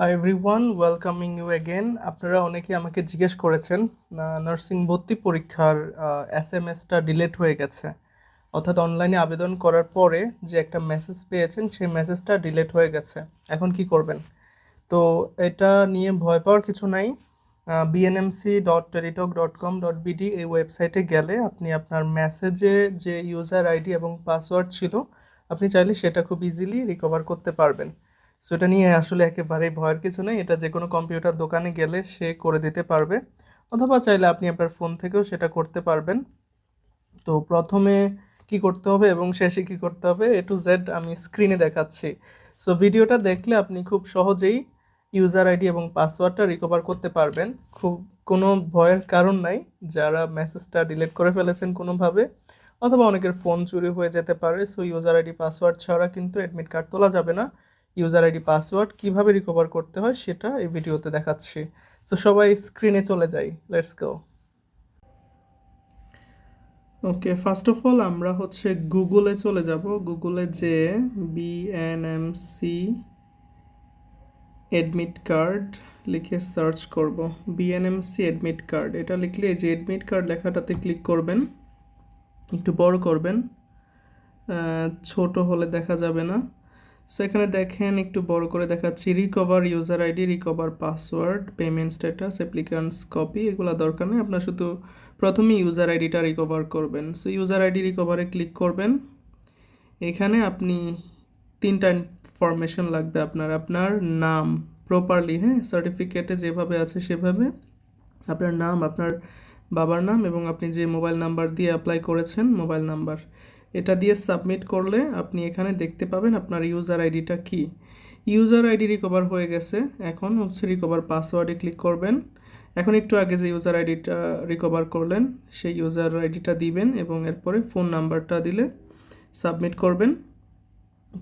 Hi everyone welcoming you again আপনারা অনেকে আমাকে জিজ্ঞেস করেছেন নার্সিং ভর্তি পরীক্ষার এস এম এসটা ডিলেট হয়ে গেছে। অর্থাৎ অনলাইনে আবেদন করার পরে যে একটা মেসেজ পেয়েছেন, সেই মেসেজটা ডিলেট হয়ে গেছে। এখন কি করবেন? তো এটা নিয়ে ভয় পাওয়ার কিছু নাই। BNMC dot Teletalk dot com dot BD এই ওয়েবসাইটে গেলে আপনি আপনার মেসেজে যে ইউজার আইডি এবং পাসওয়ার্ড ছিল, আপনি চাইলে সেটা খুব ইজিলি রিকভার করতে পারবেন। সো এটা নিয়ে আসলে একেবারেই ভয়ের কিছু নেই। এটা যে কোনো কম্পিউটার দোকানে গেলে সে করে দিতে পারবে। অথবা চাইলে আপনি আপনার ফোন থেকেও সেটা করতে পারবেন। তো প্রথমে কি করতে হবে এবং শেষে কি করতে হবে? এ টু জেড আমি স্ক্রিনে দেখাচ্ছি। সো ভিডিওটা দেখলে আপনি খুব সহজেই ইউজার আইডি এবং পাসওয়ার্ডটা রিকভার করতে পারবেন। খুব কোনো ভয়ের কারণ নাই। যারা মেসেজটা ডিলিট করে ফেলেছেন কোনোভাবে, অথবা অনেকের ফোন চুরি হয়ে যেতে পারে। সো ইউজার আইডি পাসওয়ার্ড ছাড়া কিন্তু অ্যাডমিট কার্ড তোলা যাবে না। ইউজার আইডি, পাসওয়ার্ড কীভাবে রিকভার করতে হয় সেটা এই ভিডিওতে দেখাচ্ছি। তো সবাই স্ক্রিনে চলে যাই let's go okay first of all আমরা হচ্ছে গুগলে চলে যাব। গুগলে যে বিএনএমসি অ্যাডমিট কার্ড লিখে সার্চ করব। বিএনএমসি অ্যাডমিট কার্ড এটা লিখলে যে অ্যাডমিট কার্ড লেখাটাতে ক্লিক করবেন, একটু বড় করবেন ছোট হলে দেখা যাবে না। সো এখানে দেখেন, একটু বড় করে দেখাচ্ছি recover user ID recover password payment status applicants copy এগুলো দরকার নেই। আপনার শুধু প্রথমে ইউজার আইডিটা রিকভার করবেন। সো ইউজার আইডি রিকভারে ক্লিক করবেন। এখানে আপনি তিনটা ইনফরমেশন লাগবে আপনার। আপনার নাম প্রপারলি হ্যাঁ সার্টিফিকেটে যেভাবে আছে সেভাবে। আপনার নাম, আপনার বাবার নাম এবং আপনি যে মোবাইল নাম্বার দিয়ে অ্যাপ্লাই করেছেন মোবাইল নাম্বার এটা দিয়ে সাবমিট করলে আপনি এখানে দেখতে পাবেন আপনার ইউজার আইডিটা কি। ইউজার আইডি রিকভার হয়ে গেছে। এখন হচ্ছে রিকভার পাসওয়ার্ডে ক্লিক করবেন। এখন একটু আগে যে ইউজার আইডিটা রিকভার করলেন, সেই ইউজার আইডিটা দিবেন এবং এরপরে ফোন নাম্বারটা দিলে সাবমিট করবেন।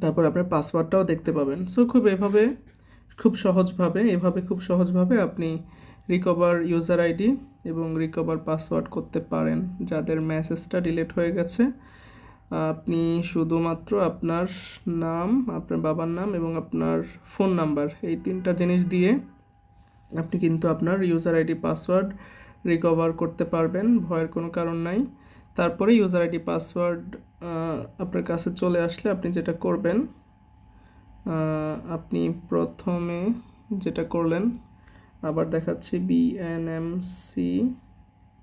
তারপর আপনার পাসওয়ার্ডটাও দেখতে পাবেন। সো খুব এভাবে, খুব সহজভাবে, এভাবে খুব সহজভাবে আপনি রিকভার ইউজার আইডি এবং রিকভার পাসওয়ার্ড করতে পারেন, যাদের মেসেজটা ডিলিট হয়ে গেছে। আপনি শুধুমাত্র আপনার নাম, আপনার বাবার নাম এবং আপনার ফোন নাম্বার এই তিনটা জিনিস দিয়ে আপনি কিন্তু আপনার ইউজার আইডি পাসওয়ার্ড রিকভার করতে পারবেন, ভয়ের কোনো কারণ নাই। তারপরে ইউজার আইডি পাসওয়ার্ড আপনার কাছে চলে আসলে আপনি যেটা করবেন আপনি প্রথমে যেটা করলেন, আবার দেখাচ্ছি বিএনএমসি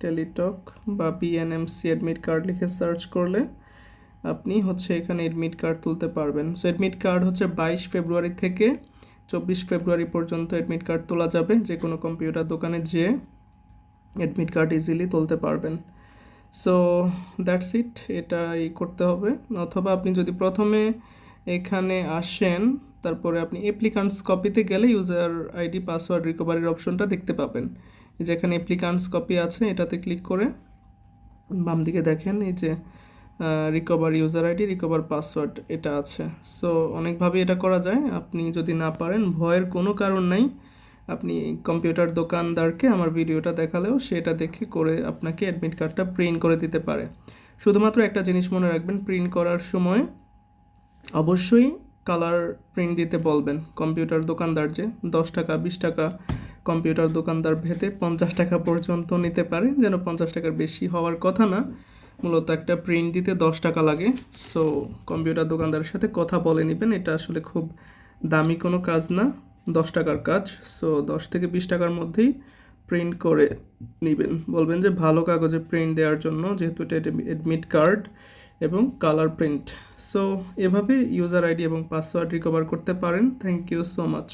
টেলিটক বা বিএনএমসি অ্যাডমিট কার্ড লিখে সার্চ করলে আপনি হচ্ছে এখানে অ্যাডমিট কার্ড তুলতে পারবেন। সো অ্যাডমিট কার্ড হচ্ছে বাইশ ফেব্রুয়ারি থেকে চব্বিশ ফেব্রুয়ারি পর্যন্ত অ্যাডমিট কার্ড তোলা যাবে। যে কোনো কম্পিউটার দোকানে যেয়ে অ্যাডমিট কার্ড ইজিলি তুলতে পারবেন। সো দ্যাটস ইট এটাই করতে হবে। অথবা আপনি যদি প্রথমে এখানে আসেন, তারপরে আপনি অ্যাপ্লিকান্টস কপিতে গেলে ইউজার আইডি পাসওয়ার্ড রিকভারির অপশনটা দেখতে পাবেন। এই যে এখানে অ্যাপ্লিকান্টস কপি আছে, এটাতে ক্লিক করে বাম দিকে দেখেন, এই যে recover user ID recover password এটা আছে। সো অনেকভাবে এটা করা যায়। আপনি যদি না পারেন, ভয়ের কোনো কারণ নাই। আপনি কম্পিউটার দোকানদারকে আমার ভিডিওটা দেখালেও সেটা দেখে করে আপনাকে অ্যাডমিট কার্ডটা প্রিন্ট করে দিতে পারে। শুধুমাত্র একটা জিনিস মনে রাখবেন প্রিন্ট করার সময় অবশ্যই কালার প্রিন্ট দিতে বলবেন। কম্পিউটার দোকানদার যে দশ টাকা, বিশ টাকা কম্পিউটার দোকানদার ভেদে পঞ্চাশ টাকা পর্যন্ত নিতে পারে। যেন পঞ্চাশ টাকার বেশি হওয়ার কথা না। মূলত একটা প্রিন্ট দিতে দশ টাকা লাগে। সো কম্পিউটার দোকানদারের সাথে কথা বলে নেবেন। এটা আসলে খুব দামি কোনো কাজ না। দশ টাকার কাজ। সো দশ থেকে বিশ টাকার মধ্যেই প্রিন্ট করে নেবেন। বলবেন যে ভালো কাগজে প্রিন্ট দেওয়ার জন্য, যেহেতু এটা অ্যাডমিট কার্ড এবং কালার প্রিন্ট সো এভাবে ইউজার আইডি এবং পাসওয়ার্ড রিকভার করতে পারেন। Thank you so much